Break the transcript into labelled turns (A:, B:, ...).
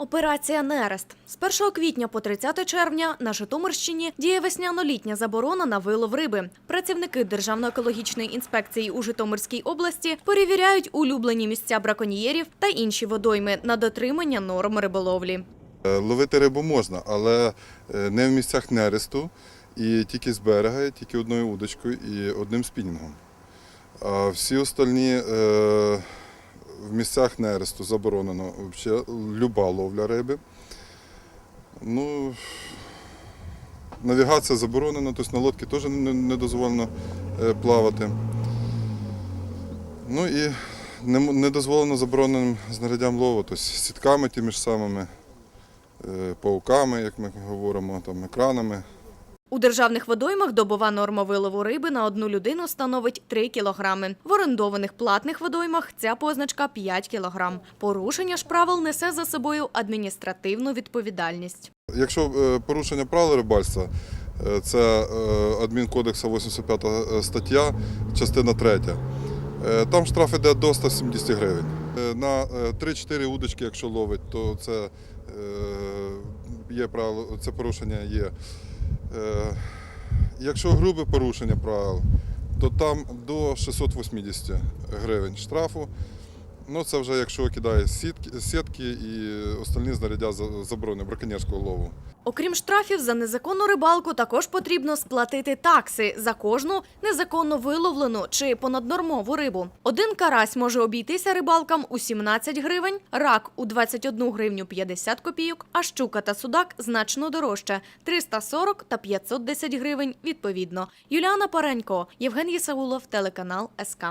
A: Операція Нерест з 1 квітня по 30 червня на Житомирщині діє весняно-літня заборона на вилов риби. Працівники Державно-екологічної інспекції у Житомирській області перевіряють улюблені місця браконьєрів та інші водойми на дотримання норм риболовлі.
B: Е, Ловити рибу можна, але е, не в місцях нересту і тільки з берега, тільки одною удочкою і одним спінінгом. А всі остальні е, в місцях нересту заборонено взагалі люба ловля риби. Ну, навігація заборонена, тобто на лодці теж не, дозволено е, плавати. Ну і не, дозволено забороненим знаряддям лову, тобто сітками тими ж самими е, пауками, як ми говоримо, там, екранами.
A: У державних водоймах добова норма вилову риби на одну людину становить 3 кілограми. В орендованих платних водоймах ця позначка 5 кілограм. Порушення ж правил несе за собою адміністративну відповідальність.
B: Якщо е, порушення правил рибальства, е, це е, адмінкодекса 85 стаття, частина 3. Е, Там штраф іде до 170 гривень. На е, 3-4 удочки, якщо ловить, то це є правило, це порушення є. Е, Якщо грубе порушення правил, то там до 680 гривень штрафу. Ну, це вже якщо кидає сітки, сітки і остальні знаряддя за- заборони браконьєрського лову.
A: Окрім штрафів за незаконну рибалку, також потрібно сплатити такси за кожну незаконно виловлену чи понаднормову рибу. Один карась може обійтися рибалкам у 17 гривень, рак у 21 гривню 50 копійок, а щука та судак значно дорожче – 340 та 510 гривень відповідно. Юліана Паренько, Євген Єсаулов, телеканал СК.